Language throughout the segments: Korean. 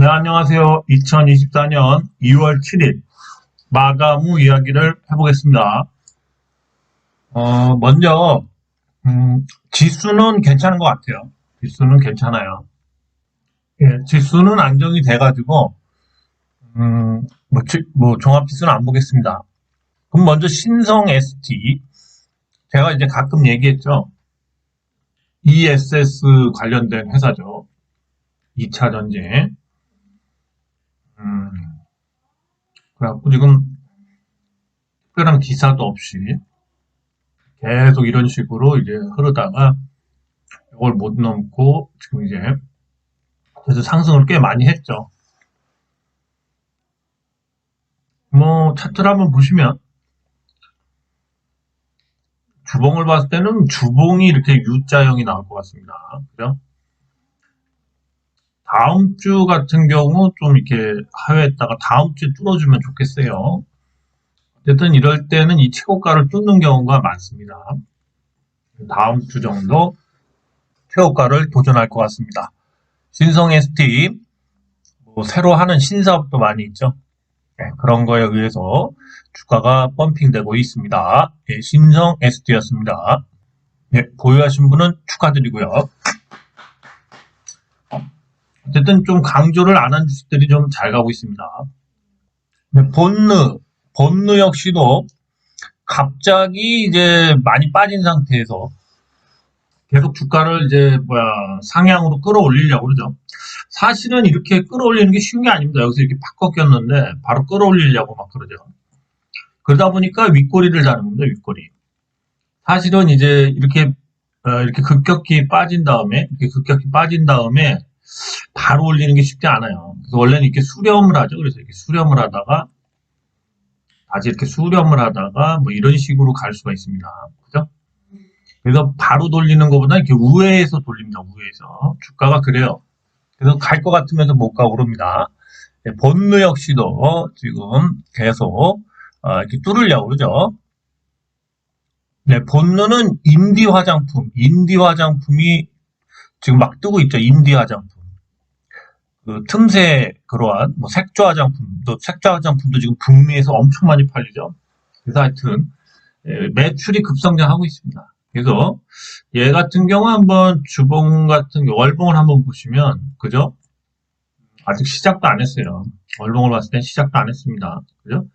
네, 안녕하세요. 2024년 2월 7일 마감 후 이야기를 해보겠습니다. 어, 먼저 음, 지수는 괜찮은 것 같아요. 지수는 괜찮아요. 예, 지수는 안정이 돼가지고 음, 뭐, 지- 뭐 종합지수는 안 보겠습니다. 그럼 먼저 신성 ST 제가 이제 가끔 얘기했죠. ESS 관련된 회사죠. 2차 전쟁. 음, 그래갖고 지금 특별한 기사도 없이 계속 이런 식으로 이제 흐르다가 이걸 못 넘고 지금 이제 그래서 상승을 꽤 많이 했죠. 뭐 차트를 한번 보시면 주봉을 봤을 때는 주봉이 이렇게 U자형이 나올 것 같습니다. 그죠? 다음 주 같은 경우 좀 이렇게 하회했다가 다음 주에 뚫어주면 좋겠어요. 어쨌든 이럴 때는 이 최고가를 뚫는 경우가 많습니다. 다음 주 정도 최고가를 도전할 것 같습니다. 신성 ST 뭐 새로 하는 신사업도 많이 있죠. 네, 그런 거에 의해서 주가가 펌핑되고 있습니다. 네, 신성 ST였습니다. 네, 보유하신 분은 축하드리고요. 어쨌든 좀 강조를 안 한 주식들이 좀 잘 가고 있습니다. 네, 본느, 본느 역시도 갑자기 이제 많이 빠진 상태에서 계속 주가를 이제 뭐야 상향으로 끌어올리려고 그러죠. 사실은 이렇게 끌어올리는 게 쉬운 게 아닙니다. 여기서 이렇게 팍 꺾였는데 바로 끌어올리려고 막 그러죠. 그러다 보니까 윗꼬리를 자는 겁니다. 윗꼬리. 사실은 이제 이렇게 어, 이렇게 급격히 빠진 다음에 이렇게 급격히 빠진 다음에 바로 올리는 게 쉽지 않아요. 그래서 원래는 이렇게 수렴을 하죠. 그래서 이렇게 수렴을 하다가 다시 이렇게 수렴을 하다가 뭐 이런 식으로 갈 수가 있습니다. 그죠? 그래서 바로 돌리는 것보다 이렇게 우회해서 돌립니다. 우회해서 주가가 그래요. 그래서 갈 것 같으면서 못 가고 그럽니다. 네, 본느 역시도 지금 계속 어, 이렇게 뚫으려고 그러죠. 네, 본느는 인디 화장품, 인디 화장품이 지금 막 뜨고 있죠. 인디 화장품. 그 틈새 그러한 뭐 색조 화장품도 색조 화장품도 지금 북미에서 엄청 많이 팔리죠. 그래서 하여튼 예, 매출이 급성장하고 있습니다. 그래서 얘 같은 경우 한번 주봉 같은 월봉을 한번 보시면 그죠? 아직 시작도 안 했어요. 월봉을 봤을 땐 시작도 안 했습니다. 그죠?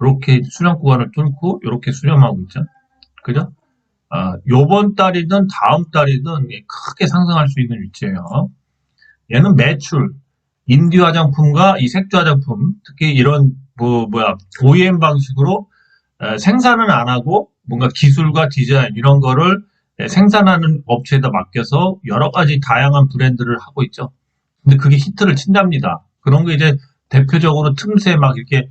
이렇게 수렴 구간을 뚫고 이렇게 수렴하고 있죠. 그죠? 아, 요번 달이든 다음 달이든 크게 상승할 수 있는 위치예요. 얘는 매출, 인디 화장품과 이 색조 화장품, 특히 이런 뭐 뭐야 OEM 방식으로 에, 생산은 안 하고 뭔가 기술과 디자인 이런 거를 에, 생산하는 업체에다 맡겨서 여러 가지 다양한 브랜드를 하고 있죠. 근데 그게 히트를 친답니다. 그런 게 이제 대표적으로 틈새 막 이렇게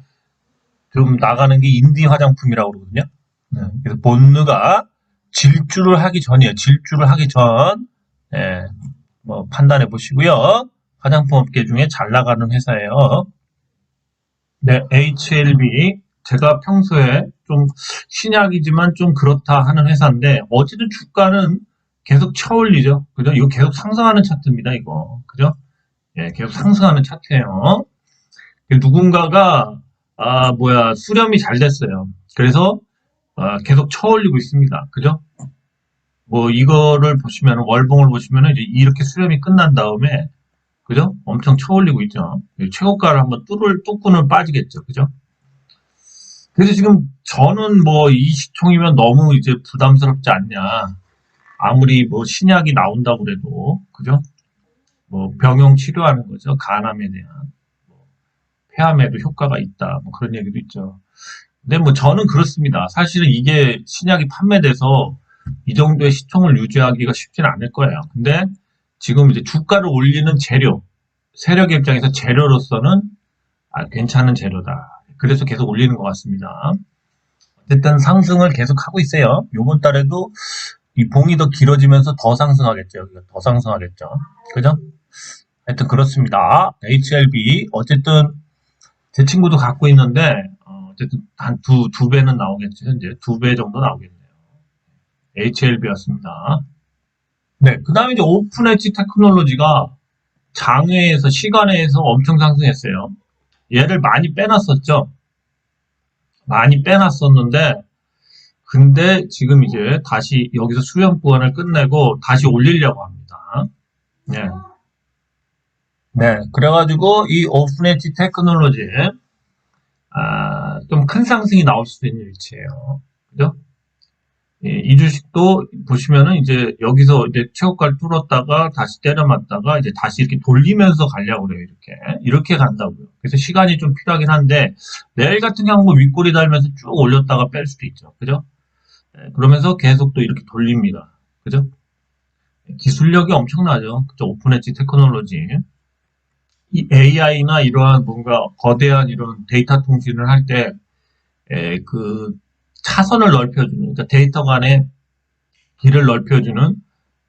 좀 나가는 게 인디 화장품이라고 그러거든요. 네, 그래서 본느가 질주를 하기 전이에요. 질주를 하기 전, 예, 뭐 판단해 보시고요. 화장품 업계 중에 잘 나가는 회사예요. 네, HLB. 제가 평소에 좀 신약이지만 좀 그렇다 하는 회사인데, 어쨌든 주가는 계속 쳐올리죠. 그죠? 이거 계속 상승하는 차트입니다, 이거. 그죠? 예, 계속 상승하는 차트예요. 누군가가, 아, 뭐야, 수렴이 잘 됐어요. 그래서, 아, 계속 쳐올리고 있습니다. 그죠? 뭐, 이거를 보시면, 월봉을 보시면, 이제 이렇게 수렴이 끝난 다음에, 그죠? 엄청 쳐올리고 있죠. 최고가를 한번 뚫을, 뚫고는 빠지겠죠. 그죠? 그래서 지금 저는 뭐 이 시총이면 너무 이제 부담스럽지 않냐. 아무리 뭐 신약이 나온다고 그래도, 그죠? 뭐 병용 치료하는 거죠. 간암에 대한. 뭐 폐암에도 효과가 있다. 뭐 그런 얘기도 있죠. 근데 뭐 저는 그렇습니다. 사실은 이게 신약이 판매돼서 이 정도의 시총을 유지하기가 쉽지는 않을 거예요. 근데 지금 이제 주가를 올리는 재료, 세력의 입장에서 재료로서는 아, 괜찮은 재료다. 그래서 계속 올리는 것 같습니다. 어쨌든 상승을 계속 하고 있어요. 요번 달에도 이 봉이 더 길어지면서 더 상승하겠죠. 더 상승하겠죠. 그죠? 하여튼 그렇습니다. HLB 어쨌든 제 친구도 갖고 있는데 어, 어쨌든 한 두 두 배는 나오겠죠. 현재 두 배 정도 나오겠네요. HLB였습니다. 네, 그 다음에 이제 오픈 엣지 테크놀로지가 장외에서 시간에서 엄청 상승했어요. 얘를 많이 빼놨었죠. 많이 빼놨었는데 근데 지금 이제 다시 여기서 수렴 구간을 끝내고 다시 올리려고 합니다. 네. 네. 그래가지고 이 오픈엣지 테크놀로지 아, 좀 큰 상승이 나올 수도 있는 위치예요. 그죠? 예, 이 주식도 보시면은 이제 여기서 이제 최고가를 뚫었다가 다시 때려 맞다가 이제 다시 이렇게 돌리면서 가려고 그래요. 이렇게. 이렇게 간다고요. 그래서 시간이 좀 필요하긴 한데 내일 같은 경우 뭐 윗골이 달면서 쭉 올렸다가 뺄 수도 있죠. 그죠? 예, 그러면서 계속 또 이렇게 돌립니다. 그죠? 기술력이 엄청나죠. 그죠? 오픈 엣지 테크놀로지. 이 AI나 이러한 뭔가 거대한 이런 데이터 통신을 할 때, 에, 그, 차선을 넓혀주는, 그러니까 데이터 간의 길을 넓혀주는,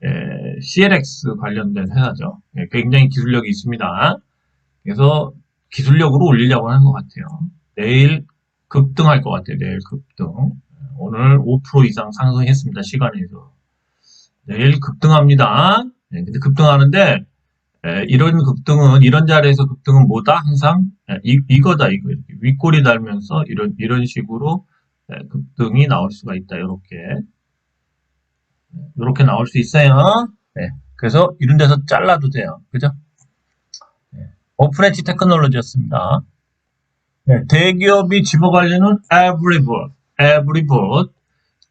에, CLX 관련된 회사죠. 예, 굉장히 기술력이 있습니다. 그래서 기술력으로 올리려고 하는 것 같아요. 내일 급등할 것 같아요. 내일 급등. 오늘 5% 이상 상승했습니다. 시간에서. 내일 급등합니다. 네, 근데 급등하는데, 에, 이런 급등은 이런 자리에서 급등은 뭐다 항상 에, 이, 이거다 이거 이렇게 윗골이 달면서 이런 이런 식으로 에, 급등이 나올 수가 있다 이렇게 이렇게 나올 수 있어요. 네, 그래서 이런 데서 잘라도 돼요. 그죠? 네, 오프레치 테크놀로지였습니다. 네, 대기업이 집어가려는 에브리봇, 에브리봇.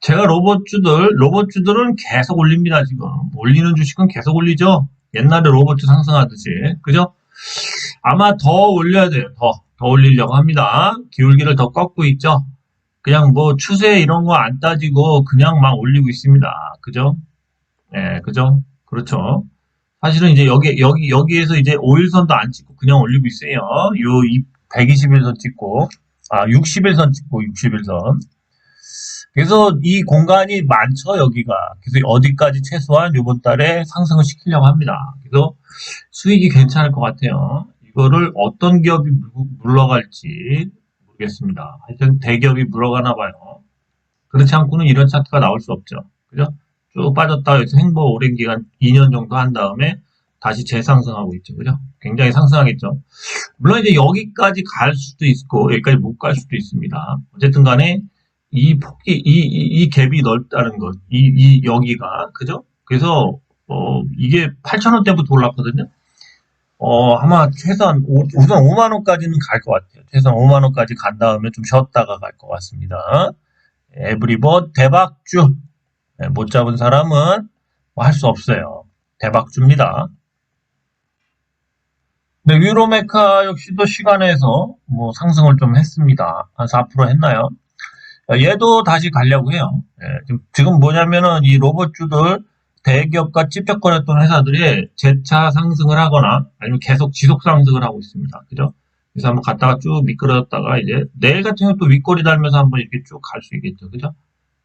제가 로봇주들, 로봇주들은 계속 올립니다, 지금. 올리는 주식은 계속 올리죠? 옛날에 로봇 상승하듯이 그죠? 아마 더 올려야 돼요. 더, 더 올리려고 합니다. 기울기를 더 꺾고 있죠. 그냥 뭐 추세 이런 거 안 따지고 그냥 막 올리고 있습니다. 그죠? 예, 그죠? 그렇죠. 사실은 이제 여기 여기 여기에서 이제 5일선도 안 찍고 그냥 올리고 있어요. 요 121선 찍고 아 61선 찍고 61선. 그래서 이 공간이 많죠, 여기가. 그래서 어디까지 최소한 이번 달에 상승을 시키려고 합니다. 그래서 수익이 괜찮을 것 같아요. 이거를 어떤 기업이 물- 물러갈지 모르겠습니다. 하여튼 대기업이 물러가나 봐요. 그렇지 않고는 이런 차트가 나올 수 없죠. 그죠? 쭉 빠졌다가 여기서 행보 오랜 기간 2년 정도 한 다음에 다시 재상승하고 있죠. 그죠? 굉장히 상승하겠죠. 물론 이제 여기까지 갈 수도 있고 여기까지 못 갈 수도 있습니다. 어쨌든 간에 이 폭이 이, 이, 이 갭이 넓다는 것, 이, 이 여기가 그죠? 그래서 어 이게 8천 원대부터 올랐거든요. 어 아마 최소한 오- 우선 5만 원까지는 갈 것 같아요. 최소한 5만 원까지 간 다음에 좀 쉬었다가 갈 것 같습니다. 에브리버 대박주 네, 못 잡은 사람은 뭐 할 수 없어요. 대박주입니다. 네, 유로메카 역시도 시간에서 뭐 상승을 좀 했습니다. 한 4% 했나요? 얘도 다시 가려고 해요. 예, 지금- 지금 뭐냐면은 이 로봇주들 대기업과 찝쩍거렸던 회사들이 재차 상승을 하거나 아니면 계속 지속 상승을 하고 있습니다. 그죠? 그래서 한번 갔다가 쭉 미끄러졌다가 이제 내일 같은 경우 또 윗골이 달면서 한번 이렇게 쭉 갈 수 있겠죠. 그죠?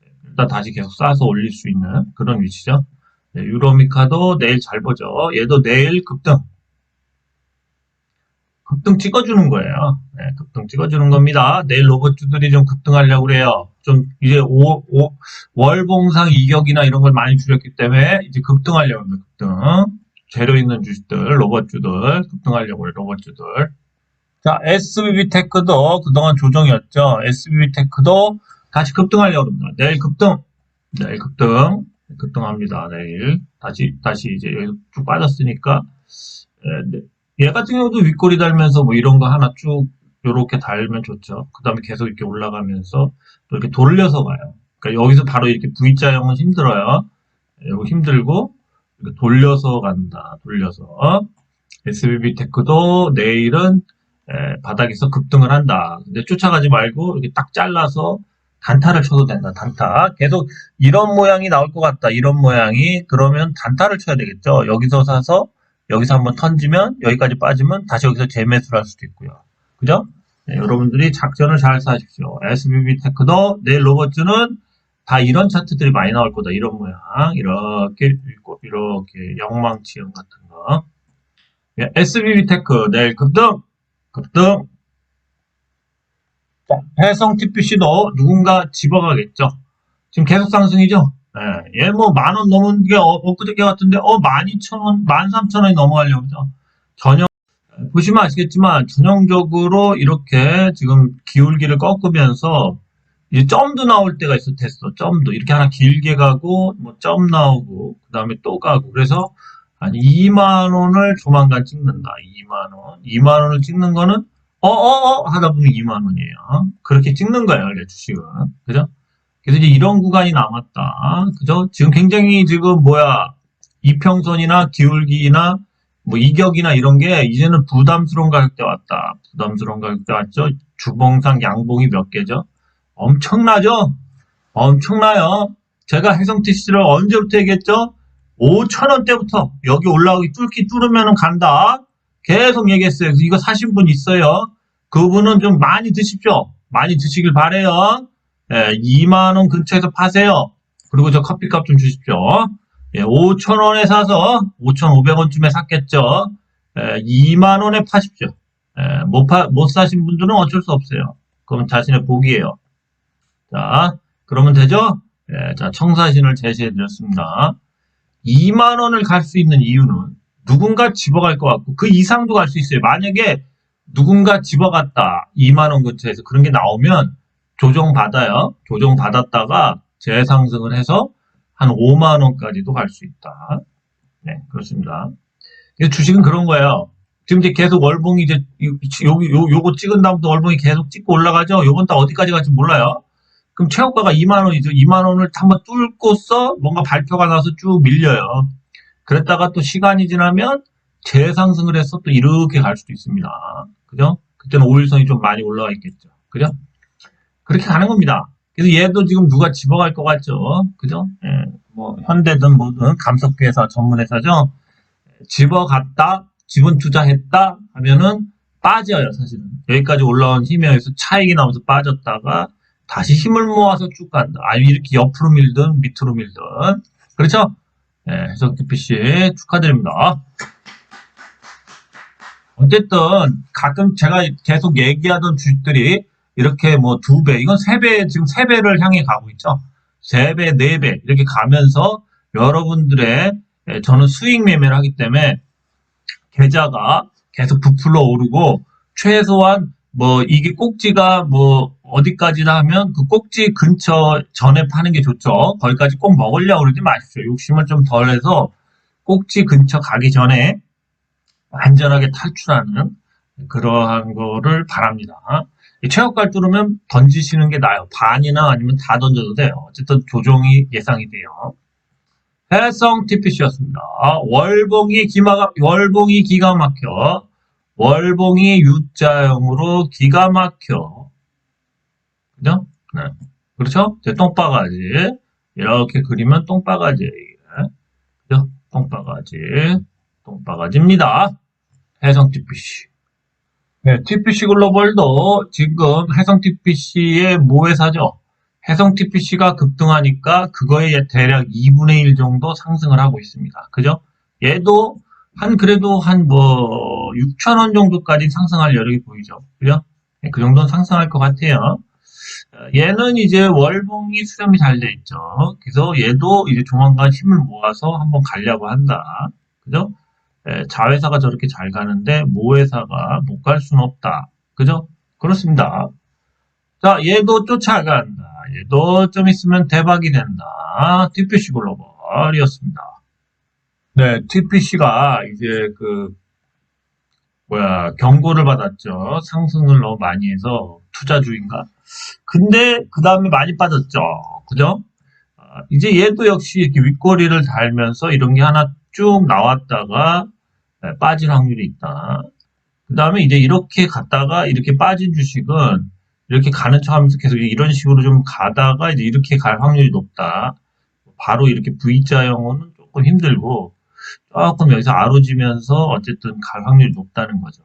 예, 일단 다시 계속 쌓아서 올릴 수 있는 그런 위치죠. 네, 유로미카도 내일 잘 보죠. 얘도 내일 급등. 급등 찍어주는 거예요. 네, 급등 찍어주는 겁니다. 내일 로봇주들이 좀 급등하려고 그래요. 좀 이제 오, 오- 월봉상 이격이나 이런 걸 많이 줄였기 때문에 이제 급등하려고 합니다. 급등. 재료 있는 주식들, 로봇주들 급등하려고 그래요. 로봇주들. 자, SBB 테크도 그동안 조정이었죠. SBB 테크도 다시 급등하려고 합니다. 내일 급등. 내일 급등. 급등합니다. 내일. 다시, 다시 이제 여기 쭉 빠졌으니까. 에, 네. 얘 같은 경우도 윗골이 달면서 뭐 이런 거 하나 쭉 요렇게 달면 좋죠. 그 다음에 계속 이렇게 올라가면서 또 이렇게 돌려서 가요. 그러니까 여기서 바로 이렇게 V자형은 힘들어요. 이거 힘들고 돌려서 간다. 돌려서 SBB 테크도 내일은 에, 바닥에서 급등을 한다. 근데 쫓아가지 말고 이렇게 딱 잘라서 단타를 쳐도 된다. 단타. 계속 이런 모양이 나올 것 같다. 이런 모양이 그러면 단타를 쳐야 되겠죠. 여기서 사서 여기서 한번 던지면 여기까지 빠지면 다시 여기서 재매수를 할 수도 있고요. 그죠? 네, 여러분들이 작전을 잘 사십시오. SBB 테크도 내일 로봇주는 다 이런 차트들이 많이 나올 거다. 이런 모양. 이렇게 있고, 이렇게 영망치형 같은 거. 예, SBB 테크 내일 급등. 급등. 자, 해성 TPC도 누군가 집어가겠죠. 지금 계속 상승이죠. 예, 얘뭐만 원 넘은 게 어, 엊그저께 같은데 어 12,000원, 13,000원이 넘어가려고 그러죠. 전형 보시면 아시겠지만 전형적으로 이렇게 지금 기울기를 꺾으면서 이제 점도 나올 때가 있어 됐어 점도. 이렇게 하나 길게 가고 뭐 점 나오고 그 다음에 또 가고. 그래서 아니 2만 원을 조만간 찍는다. 2만 원. 2만 원을 찍는 거는 어어어 하다 보면 2만 원이에요. 그렇게 찍는 거예요 주식은 그죠 그래서 이제 이런 구간이 남았다 그죠 지금 굉장히 지금 뭐야 이평선이나 기울기나 뭐 이격이나 이런 게 이제는 부담스러운 가격대 왔다. 부담스러운 가격대 왔죠. 주봉상 양봉이 몇 개죠? 엄청나죠? 엄청나요. 제가 해성TC를 언제부터 얘기했죠? 5천원대부터 여기 올라오기 뚫기 뚫으면 간다. 계속 얘기했어요. 이거 사신 분 있어요. 그분은 좀 많이 드십시오. 많이 드시길 바래요. 예, 2만원 근처에서 파세요. 그리고 저 커피값 좀 주십시오. 예, 5,000원에 사서 5,500원쯤에 샀겠죠. 예, 2만 원에 파십시오. 예, 못, 파, 못 사신 분들은 어쩔 수 없어요. 그건 자신의 복이에요. 자, 그러면 되죠? 예, 자, 청사진을 제시해 드렸습니다. 2만 원을 갈 수 있는 이유는 누군가 집어갈 것 같고 그 이상도 갈 수 있어요. 만약에 누군가 집어갔다 2만 원 근처에서 그런 게 나오면 조정 받아요. 조정 받았다가 재상승을 해서 한 5만 원까지도 갈 수 있다. 네, 그렇습니다. 이 주식은 그런 거예요. 지금 이제 계속 월봉이 이제 여기 요, 요거 찍은 다음부터 월봉이 계속 찍고 올라가죠. 요번 달 어디까지 갈지 몰라요. 그럼 최고가가 2만 원이죠. 2만 원을 한번 뚫고서 뭔가 발표가 나서 쭉 밀려요. 그랬다가 또 시간이 지나면 재상승을 해서 또 이렇게 갈 수도 있습니다. 그죠? 그때는 5일선이 좀 많이 올라와 있겠죠. 그죠? 그렇게 가는 겁니다. 그래서 얘도 지금 누가 집어갈 것 같죠? 그죠? 예, 뭐, 현대든 뭐든 감석회사 전문회사죠? 집어갔다, 지분 투자했다 하면은 빠져요, 사실은. 여기까지 올라온 힘에 의해서 차익이 나오면서 빠졌다가 다시 힘을 모아서 쭉 간다. 아니, 이렇게 옆으로 밀든 밑으로 밀든. 그렇죠? 예, 해석 TPC 축하드립니다. 어쨌든 가끔 제가 계속 얘기하던 주식들이 이렇게 뭐 두 배, 이건 세 배, 지금 세 배를 향해 가고 있죠. 세 배, 네 배, 이렇게 가면서 여러분들의, 예, 저는 수익 매매를 하기 때문에 계좌가 계속 부풀러 오르고 최소한 뭐 이게 꼭지가 뭐 어디까지나 하면 그 꼭지 근처 전에 파는 게 좋죠. 거기까지 꼭 먹으려고 그러지 마십시오. 욕심을 좀 덜 해서 꼭지 근처 가기 전에 안전하게 탈출하는 그러한 거를 바랍니다. 최고가를 뚫으면 던지시는 게 나아요. 반이나 아니면 다 던져도 돼요. 어쨌든 조정이 예상이 돼요. 해성 TPC였습니다. 월봉이 기마가, 월봉이 기가 막혀. 월봉이 U자형으로 기가 막혀. 그죠? 네. 그렇죠? 이제 똥바가지. 이렇게 그리면 똥바가지. 그죠? 똥바가지. 똥바가지입니다. 해성 TPC. 네, TPC 글로벌도 지금 해성 TPC의 모회사죠. 해성 TPC가 급등하니까 그거에 대략 2분의 1 정도 상승을 하고 있습니다. 그죠? 얘도 한 그래도 한 뭐 6천 원 정도까지 상승할 여력이 보이죠. 그죠? 네, 그 정도는 상승할 것 같아요. 얘는 이제 월봉이 수렴이 잘 돼 있죠. 그래서 얘도 이제 조만간 힘을 모아서 한번 가려고 한다. 그죠? 예, 자회사가 저렇게 잘 가는데 모회사가 못 갈 수는 없다. 그죠? 그렇습니다. 자, 얘도 쫓아간다. 얘도 좀 있으면 대박이 된다. TPC 글로벌이었습니다. 네, TPC가 이제 그 뭐야 경고를 받았죠. 상승을 너무 많이 해서 투자주인가. 근데 그 다음에 많이 빠졌죠. 그죠? 아, 이제 얘도 역시 이렇게 윗꼬리를 달면서 이런 게 하나 쭉 나왔다가 네, 빠질 확률이 있다. 그 다음에 이제 이렇게 갔다가 이렇게 빠진 주식은 이렇게 가는 척 하면서 계속 이런 식으로 좀 가다가 이제 이렇게 갈 확률이 높다. 바로 이렇게 V자형은 조금 힘들고 조금 여기서 아로지면서 어쨌든 갈 확률이 높다는 거죠.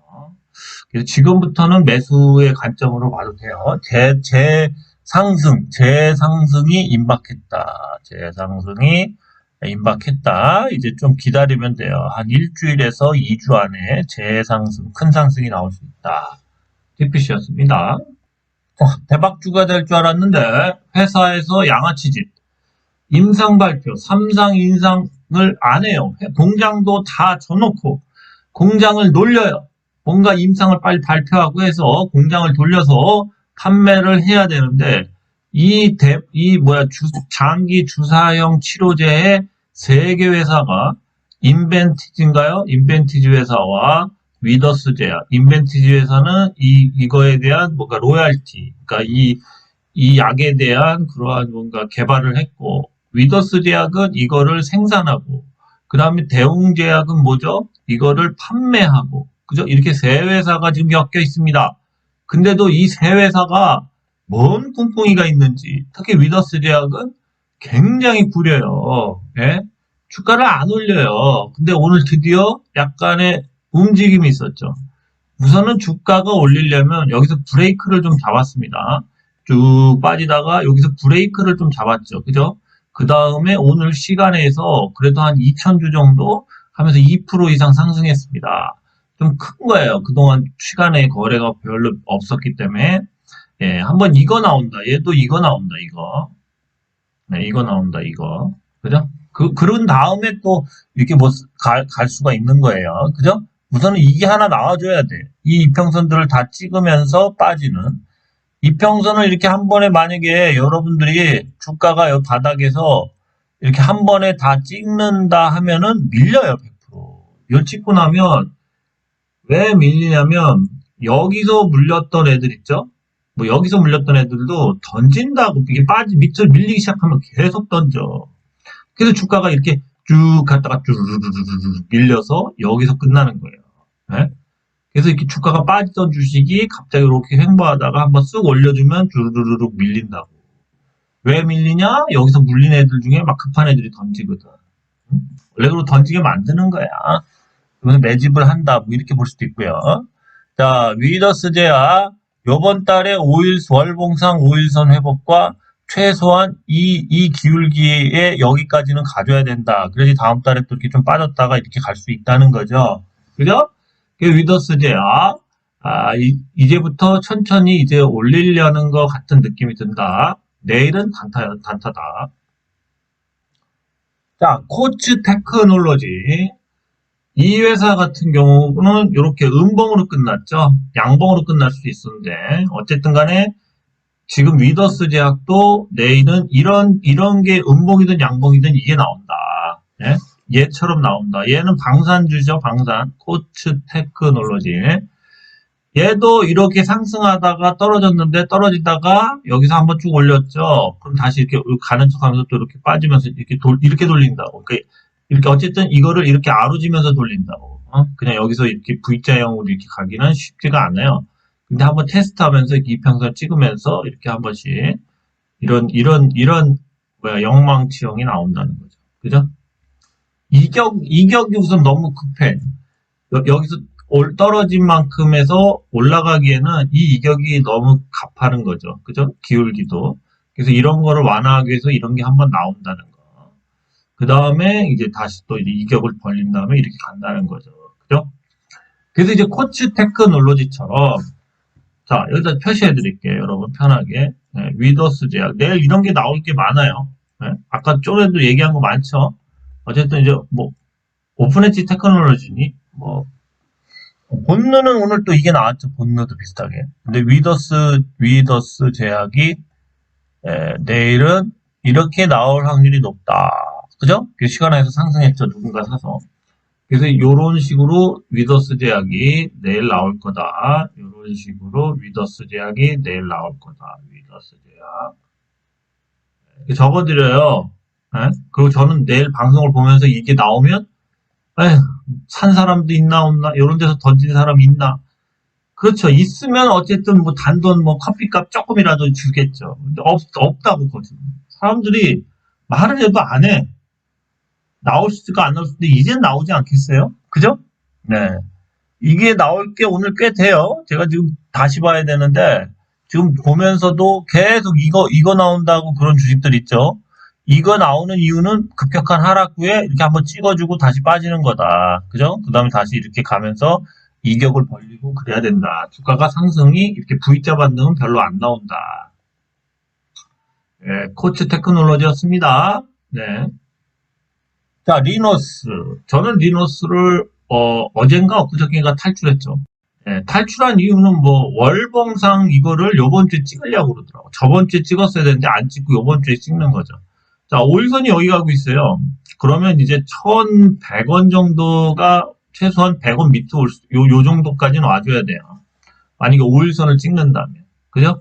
그래서 지금부터는 매수의 관점으로 봐도 돼요. 재, 재 상승, 재상승이 임박했다. 재상승이 임박했다. 이제 좀 기다리면 돼요. 한 일주일에서 2주 안에 재상승, 큰 상승이 나올 수 있다. TPC였습니다. 대박주가 될 줄 알았는데 회사에서 양아치짓, 임상 발표, 삼상 인상을 안 해요. 공장도 다 줘놓고 공장을 놀려요. 뭔가 임상을 빨리 발표하고 해서 공장을 돌려서 판매를 해야 되는데 이 대, 이 뭐야 주, 장기 주사형 치료제의 세계 회사가 인벤티지인가요? 인벤티지 회사와 위더스 제약. 인벤티지 회사는 이 이거에 대한 뭔가 로얄티, 그러니까 이 이 약에 대한 그러한 뭔가 개발을 했고 위더스 제약은 이거를 생산하고 그 다음에 대웅 제약은 뭐죠? 이거를 판매하고 그죠? 이렇게 세 회사가 지금 엮여 있습니다. 근데도 이 세 회사가 뭔 꿍꿍이가 있는지 특히 위더스 제약은 굉장히 구려요. 예? 주가를 안 올려요. 근데 오늘 드디어 약간의 움직임이 있었죠. 우선은 주가가 올리려면 여기서 브레이크를 좀 잡았습니다. 쭉 빠지다가 여기서 브레이크를 좀 잡았죠. 그죠? 그 다음에 오늘 시간에서 그래도 한 2,000주 정도 하면서 2% 이상 상승했습니다. 좀 큰 거예요. 그동안 시간에 거래가 별로 없었기 때문에. 예, 한번 이거 나온다. 얘도 이거 나온다, 이거. 네, 이거 나온다, 이거. 그죠? 그, 그런 다음에 또 이렇게 뭐, 갈, 갈 수가 있는 거예요. 그죠? 우선은 이게 하나 나와줘야 돼. 이 이평선들을 다 찍으면서 빠지는. 이평선을 이렇게 한 번에 만약에 여러분들이 주가가 이 바닥에서 이렇게 한 번에 다 찍는다 하면은 밀려요, 100%. 이걸 찍고 나면 왜 밀리냐면 여기서 물렸던 애들 있죠? 뭐 여기서 물렸던 애들도 던진다고 이게 빠지 밑으로 밀리기 시작하면 계속 던져. 그래서 주가가 이렇게 쭉 갔다가 쭈르르르르 밀려서 여기서 끝나는 거예요. 네? 그래서 이렇게 주가가 빠지던 주식이 갑자기 이렇게 횡보하다가 한번 쑥 올려주면 주르르르 밀린다고. 왜 밀리냐? 여기서 물린 애들 중에 막 급한 애들이 던지거든. 응? 원래 그로 던지게 만드는 거야. 그러면 매집을 한다. 뭐 이렇게 볼 수도 있고요. 자, 위더스 제야 요번 달에 5일 월봉상 5일선 회복과 최소한 이, 이 기울기에 여기까지는 가져야 된다. 그래야지 다음 달에 또 이렇게 좀 빠졌다가 이렇게 갈 수 있다는 거죠. 그죠? 그 위더스제야. 아, 이, 제부터 천천히 이제 올리려는 것 같은 느낌이 든다. 내일은 단타, 단타다. 자, 코츠 테크놀로지. 이 회사 같은 경우는 이렇게 음봉으로 끝났죠. 양봉으로 끝날 수 있었는데, 어쨌든 간에 지금 위더스 제약도 내일은 이런, 이런 게 음봉이든 양봉이든 이게 나온다. 예? 얘처럼 나온다. 얘는 방산주죠, 방산. 코츠 테크놀로지. 얘도 이렇게 상승하다가 떨어졌는데 떨어지다가 여기서 한번 쭉 올렸죠. 그럼 다시 이렇게 가는 척 하면서 또 이렇게 빠지면서 이렇게 돌, 이렇게 돌린다고. 그러니까 이렇게 어쨌든 이거를 이렇게 아루지면서 돌린다고. 어? 그냥 여기서 이렇게 V자형으로 이렇게 가기는 쉽지가 않아요. 근데 한번 테스트하면서 이평선 찍으면서 이렇게 한 번씩 이런 이런 이런 뭐야 영망치형이 나온다는 거죠. 그죠? 이격, 이격이 우선 너무 급해. 여, 기서 떨어진 만큼에서 올라가기에는 이 이격이 너무 가파른 거죠. 그죠? 기울기도. 그래서 이런 거를 완화하기 위해서 이런 게 한번 나온다는 거. 그 다음에 이제 다시 또 이제 이격을 벌린 다음에 이렇게 간다는 거죠. 그죠? 그래서 이제 코치 테크놀로지처럼 자, 여기다 표시해 드릴게요. 여러분 편하게. 네, 위더스 제약. 내일 이런 게 나올 게 많아요. 네? 아까 쪼에도 얘기한 거 많죠? 어쨌든 이제 뭐 오픈 엣지 테크놀로지니 뭐 본느는 오늘 또 이게 나왔죠. 본느도 비슷하게. 근데 위더스 위더스 제약이 에, 내일은 이렇게 나올 확률이 높다. 그죠? 그 시간에서 상승했죠. 누군가 사서. 그래서 이런 식으로 위더스 제약이 내일 나올 거다. 이런 식으로 위더스 제약이 내일 나올 거다. 위더스 제약. 적어드려요. 예? 그리고 저는 내일 방송을 보면서 이게 나오면 에휴, 산 사람도 있나 없나 이런 데서 던진 사람 있나 그렇죠 있으면 어쨌든 뭐 단돈 뭐 커피값 조금이라도 주겠죠 근데 없, 없다고 거든 사람들이 말을 해도 안 해 나올 수도 안 나올 수도 이젠 나오지 않겠어요 그죠 네 이게 나올 게 오늘 꽤 돼요 제가 지금 다시 봐야 되는데 지금 보면서도 계속 이거 이거 나온다고 그런 주식들 있죠 이거 나오는 이유는 급격한 하락 후에 이렇게 한번 찍어주고 다시 빠지는 거다. 그죠? 그 다음에 다시 이렇게 가면서 이격을 벌리고 그래야 된다. 주가가 상승이 이렇게 V자 반등은 별로 안 나온다. 네, 코치 테크놀로지였습니다. 네. 자, 리노스. 저는 리노스를 어, 어젠가 엊그저께인가 탈출했죠. 예, 탈출한 이유는 뭐 월봉상 이거를 요번 주에 찍으려고 그러더라고. 저번 주에 찍었어야 되는데 안 찍고 요번 주에 찍는 거죠. 자, 5일선이 여기 가고 있어요. 그러면 이제 1,100원 정도가 최소한 100원 밑에 올 수, 요, 요 정도까지는 와줘야 돼요. 만약에 5일선을 찍는다면. 그죠?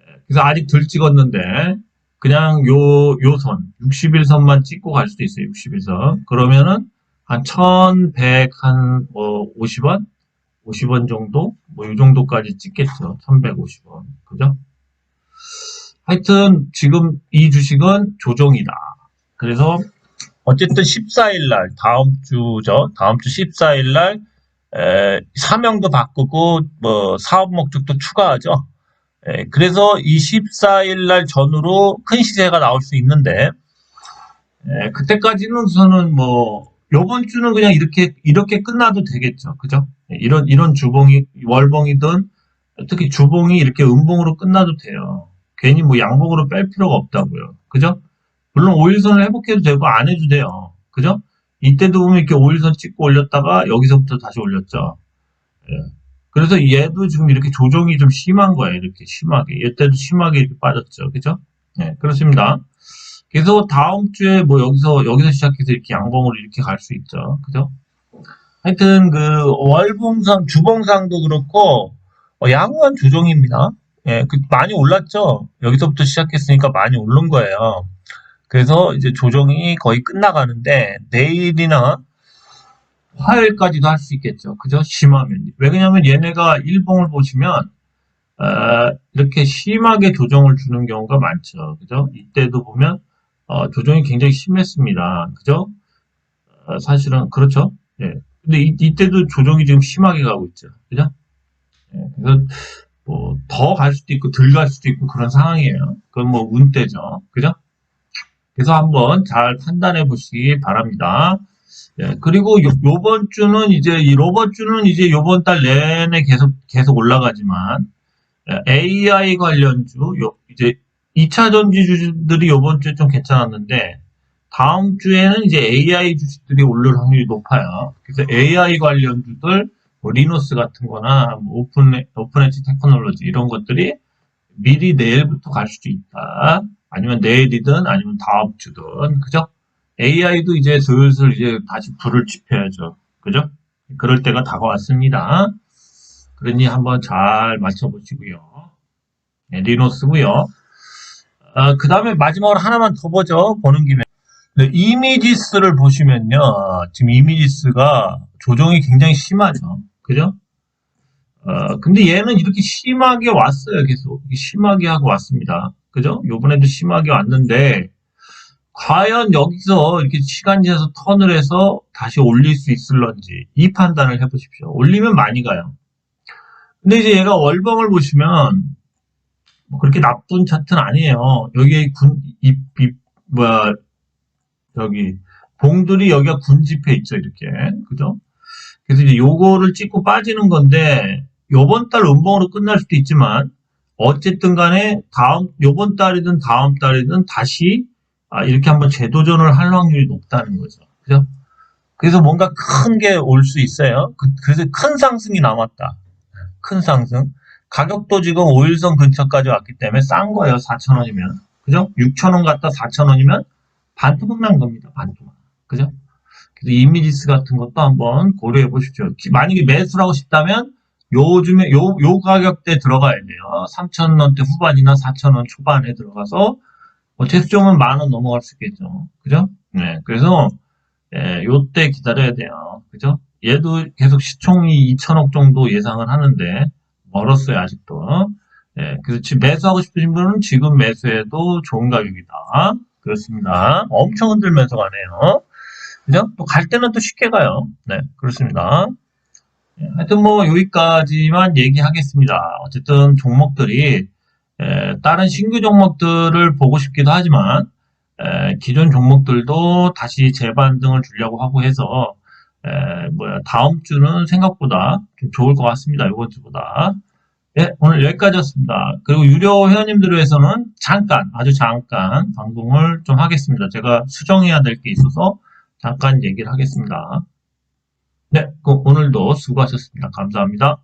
예, 그래서 아직 덜 찍었는데, 그냥 요, 요 선, 61선만 찍고 갈 수도 있어요, 61선. 그러면은, 한 1100, 한, 뭐, 50원? 50원 정도? 뭐, 이 정도까지 찍겠죠. 1150원. 그죠? 하여튼, 지금 이 주식은 조정이다. 그래서, 어쨌든 14일 날, 다음 주죠. 다음 주 14일 날, 에, 사명도 바꾸고, 뭐, 사업 목적도 추가하죠. 에, 그래서 이 14일 날 전후로 큰 시세가 나올 수 있는데, 에, 그때까지는 우선은 뭐, 요번 주는 그냥 이렇게, 이렇게 끝나도 되겠죠. 그죠? 예, 이런, 이런 주봉이, 월봉이든, 특히 주봉이 이렇게 음봉으로 끝나도 돼요. 괜히 뭐 양봉으로 뺄 필요가 없다고요. 그죠? 물론 5일선을 회복해도 되고 안 해도 돼요. 그죠? 이때도 보면 이렇게 5일선 찍고 올렸다가 여기서부터 다시 올렸죠. 예. 그래서 얘도 지금 이렇게 조정이 좀 심한 거예요. 이렇게 심하게. 이때도 심하게 이렇게 빠졌죠. 그죠? 예, 그렇습니다. 그래서 다음 주에 뭐 여기서, 여기서 시작해서 이렇게 양봉으로 이렇게 갈 수 있죠. 그죠? 하여튼 그 월봉상, 주봉상도 그렇고, 어, 양호한 조정입니다. 예, 그 많이 올랐죠? 여기서부터 시작했으니까 많이 오른 거예요. 그래서 이제 조정이 거의 끝나가는데, 내일이나 화요일까지도 할 수 있겠죠. 그죠? 심하면. 왜냐면 얘네가 일봉을 보시면, 어, 이렇게 심하게 조정을 주는 경우가 많죠. 그죠? 이때도 보면, 어, 조정이 굉장히 심했습니다. 그죠? 어, 사실은, 그렇죠? 예. 근데 이, 이때도 조정이 지금 심하게 가고 있죠. 그죠? 예, 그래서, 뭐, 더 갈 수도 있고, 덜 갈 수도 있고, 그런 상황이에요. 그건 뭐, 운대죠. 그죠? 그래서 한번 잘 판단해 보시기 바랍니다. 예, 그리고 요, 번 주는 이제, 이 로봇 주는 이제 요번 달 내내 계속, 계속 올라가지만, 예, AI 관련주, 요, 이제 2차 전지주들이 요번 주에 좀 괜찮았는데, 다음 주에는 이제 AI 주식들이 오를 확률이 높아요. 그래서 AI 관련주들, 뭐 리노스 같은 거나, 뭐 오픈, 오픈엣지 테크놀로지 이런 것들이 미리 내일부터 갈 수도 있다. 아니면 내일이든 아니면 다음 주든, 그죠? AI도 이제 슬슬 이제 다시 불을 지펴야죠. 그죠? 그럴 때가 다가왔습니다. 그러니 한번 잘 맞춰보시고요. 네, 리노스고요. 아, 그 다음에 마지막으로 하나만 더 보죠. 보는 김에. 네, 이미지스를 보시면요. 지금 이미지스가 조정이 굉장히 심하죠. 그죠? 어, 근데 얘는 이렇게 심하게 왔어요. 계속. 심하게 하고 왔습니다. 그죠? 요번에도 심하게 왔는데, 과연 여기서 이렇게 시간 지나서 턴을 해서 다시 올릴 수 있을런지, 이 판단을 해보십시오. 올리면 많이 가요. 근데 이제 얘가 월봉을 보시면, 뭐 그렇게 나쁜 차트는 아니에요. 여기에 군, 이, 이, 뭐야, 여기, 봉들이 여기가 군집해 있죠, 이렇게. 그죠? 그래서 이제 요거를 찍고 빠지는 건데, 요번 달 음봉으로 끝날 수도 있지만, 어쨌든 간에 다음, 요번 달이든 다음 달이든 다시, 아, 이렇게 한번 재도전을 할 확률이 높다는 거죠. 그죠? 그래서 뭔가 큰 게 올 수 있어요. 그, 그래서 큰 상승이 남았다. 큰 상승. 가격도 지금 5일선 근처까지 왔기 때문에 싼 거예요. 4,000원이면. 그죠? 6,000원 갔다 4,000원이면 반토막 난 겁니다. 반토막. 그죠? 그래서 이미지스 같은 것도 한번 고려해 보십시오. 만약에 매수를 하고 싶다면 요즘에 요, 요 가격대 들어가야 돼요. 3,000원대 후반이나 4,000원 초반에 들어가서 뭐 재수점은 만 원 넘어갈 수 있겠죠. 그죠? 네. 그래서 예, 요때 기다려야 돼요. 그죠? 얘도 계속 시총이 2천억 정도 예상을 하는데 멀었어요, 아직도. 예, 그래서 지금 매수하고 싶으신 분은 지금 매수해도 좋은 가격이다. 그렇습니다. 엄청 흔들면서 가네요. 그죠? 또 갈 때는 또 쉽게 가요. 네, 그렇습니다. 예, 하여튼 뭐 여기까지만 얘기하겠습니다. 어쨌든 종목들이 에, 다른 신규 종목들을 보고 싶기도 하지만 에, 기존 종목들도 다시 재반등을 주려고 하고 해서 에, 뭐야 다음 주는 생각보다 좀 좋을 것 같습니다. 이번 주보다. 예, 오늘 여기까지였습니다. 그리고 유료 회원님들을 위해서는 잠깐, 아주 잠깐 방송을 좀 하겠습니다. 제가 수정해야 될 게 있어서 잠깐 얘기를 하겠습니다. 네, 오늘도 수고하셨습니다. 감사합니다.